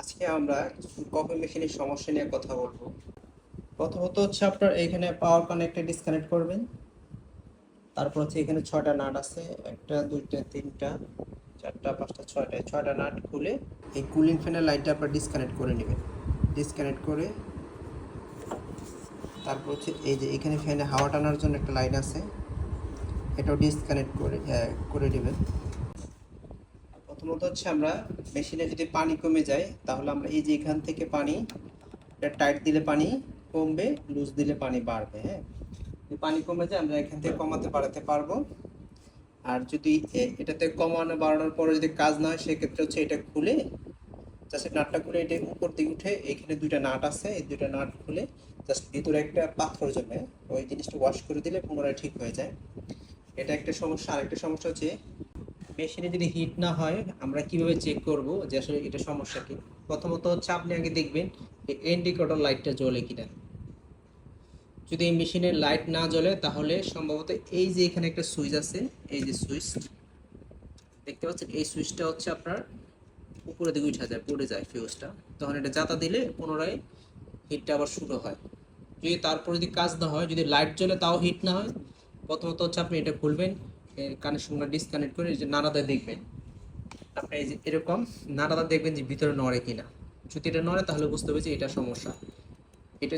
আজকে আমরা কফি মেশিনের সমস্যা নিয়ে কথা বলব। প্রথমত হচ্ছে আপনার এখানে পাওয়ার কানেক্টে ডিসকানেক্ট করবেন। তারপর হচ্ছে এখানে ছয়টা নাট আছে একটা দুইটা তিনটা চারটা পাঁচটা ছয়টা ছয়টা নাট খুলে এই কুলিং ফ্যানের লাইনটা আপনার ডিসকানেক্ট করে নেবেন। ডিসকানেক্ট করে তারপর হচ্ছে এই যে এখানে ফ্যানে হাওয়া টানার জন্য একটা লাইন আছে এটাও ডিসকানেক্ট করে আহ, করে নেবেন। প্রথমত হচ্ছে আমরা মেশিনে যদি পানি কমে যায়, তাহলে আমরা এই যে এখান থেকে পানি, এটা টাইট দিলে পানি কমবে লুজ দিলে পানি বাড়বে হ্যাঁ? পানি কমে যায়, আমরা এখান থেকে কমাতে বাড়াতে পারব। আর যদি এটাতে কমানো বাড়ানোর পরে যদি কাজ না হয়, সেক্ষেত্রে হচ্ছে এটা খুলে জাস্ট নাটটা খুলে এটা উপর দিকে উঠে, এখানে দুইটা নাট আছে, এই দুইটা নাট খুলে জাস্ট ভিতরে একটা পাথর জমে, ওই জিনিসটা ওয়াশ করে দিলে পুনরায় ঠিক হয়ে যায়। এটা একটা সমস্যা। আরেকটা সমস্যা হচ্ছে মেশিনে যদি হিট না হয়, আমরা কীভাবে চেক করব যে আসলে এটা সমস্যা কি? প্রথমত হচ্ছে আপনি আগে দেখবেন ইন্ডিকেটর লাইটটা জ্বলে কিনা। যদি এই মেশিনের লাইট না জ্বলে, তাহলে সম্ভবত এই যে এখানে একটা সুইচ আছে, এই যে সুইচ দেখতে পাচ্ছেন? এই সুইচটা হচ্ছে আপনার উপরের দিকে উঠে যায়, পড়ে যায় ফিউজটা তখন এটা যাতা দিলে পুনরায় হিটটা আবার শুরু হয়। যদি তারপর যদি কাজ না হয়, যদি লাইট জ্বলে তাও হিট না হয়, প্রথমত হচ্ছে আপনি এটা খুলবেন। কানেকশনটা ডিসকানেক্ট করে যে নাড়াতে দেখবেন। আপনি এই যে এরকম নাড়াতে দেখবেন যে ভিতরে নড়ে কিনা। যদি এটা নড়ে তাহলে বুঝতে হবে যে এটা সমস্যা। এটা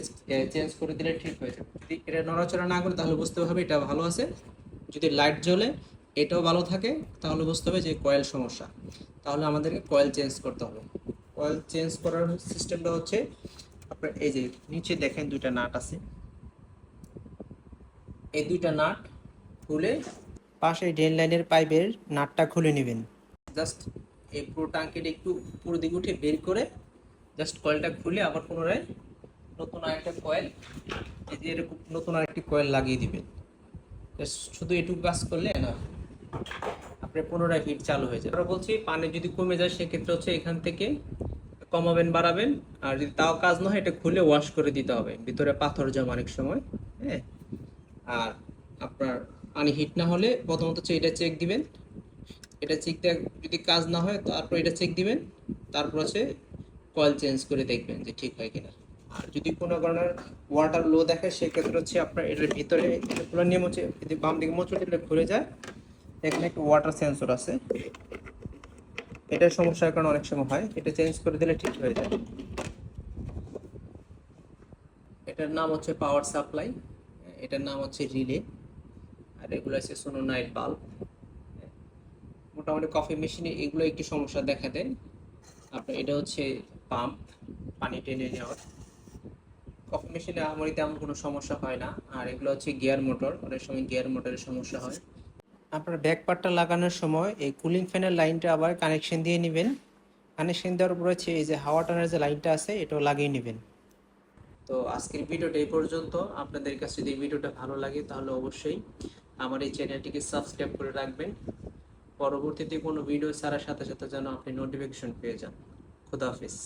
চেঞ্জ করে দিলে ঠিক হয়ে যাবে। যদি এটা নড়াচড়া না করে তাহলে বুঝতে হবে এটা ভালো আছে। যদি লাইট জ্বলে এটাও ভালো থাকে, তাহলে বুঝতে হবে যে কয়েল সমস্যা। তাহলে আমাদেরকে কয়েল চেঞ্জ করতে হবে। কয়েল চেঞ্জ করার সিস্টেমটা হচ্ছে, আপনার এই যে নিচে দেখেন দুইটা নাট আছে। এই দুইটা নাট খুলে পাশে ড্রেন লাইনের পাইপের নাটটা খুলে নেবেন। জাস্ট এই পুরো টাঙ্কিটা একটু পুরো দিকে উঠে বের করে জাস্ট কয়েলটা খুলে আবার পুনরায় নতুন আরেকটা কয়েল, এই যে এরকম নতুন আরেকটি কয়েল লাগিয়ে দিবেন। শুধু এটুকু কাজ করলে না, আপনার পুনরায় হিট চালু হয়ে যাবে। আমরা বলছি পানি যদি কমে যায়, সেক্ষেত্রে হচ্ছে এখান থেকে কমাবেন, বাড়াবেন। আর যদি তাও কাজ না হয়, এটা খুলে ওয়াশ করে দিতে হবে। ভিতরে পাথর জমা অনেক সময় হ্যাঁ? আর আপনার পানি হিট না হলে প্রথমত হচ্ছে এটা চেক দিবেন। এটা চেক যদি কাজ না হয়, তারপর এটা চেক দিবেন। তারপর হচ্ছে কয়েল চেঞ্জ করে দেখবেন যে ঠিক হয় কিনা। আর যদি কোনো কারণের ওয়াটার লো দেখে, সেক্ষেত্রে হচ্ছে আপনার এটার ভিতরে নিয়ে হচ্ছে যদি বাম দিকে মোচড় এটা খুলে যায়। এখানে একটা ওয়াটার সেন্সর আছে। এটার সমস্যার কারণে অনেক সময় হয়। এটা চেঞ্জ করে দিলে ঠিক হয়ে যায়। এটার নাম হচ্ছে পাওয়ার সাপ্লাই এটার নাম হচ্ছে রিলে আর এগুলো আছে সোনোনাইট বাল্ব মোটামুটি কফি মেশিনে এগুলো একটু সমস্যা দেখা দেয়। আপনার এটা হচ্ছে পাম্প পানি টেনে নেওয়ার। কফি মেশিনে আমার তেমন কোনো সমস্যা হয় না। আর এগুলো হচ্ছে গিয়ার মোটর অনেক সময় গিয়ার মোটরের সমস্যা হয়। আপনার ব্যাক পার্টটা লাগানোর সময় এই কুলিং ফ্যানের লাইনটা আবার কানেকশন দিয়ে নেবেন। কানেকশন দেওয়ার পর হচ্ছে এই যে হাওয়া টানার যে লাইনটা আছে, এটাও লাগিয়ে নেবেন। তো আজকের ভিডিওটা এই পর্যন্ত। আপনাদের কাছে যদি ভিডিওটা ভালো লাগে, তাহলে অবশ্যই আমার এই চ্যানেলটিকে সাবস্ক্রাইব করে রাখবেন। পরবর্তীতে কোনো ভিডিও ছাড়ার সাথে সাথে যেন আপনি নোটিফিকেশন পেয়ে যান। খুদাহাফিজ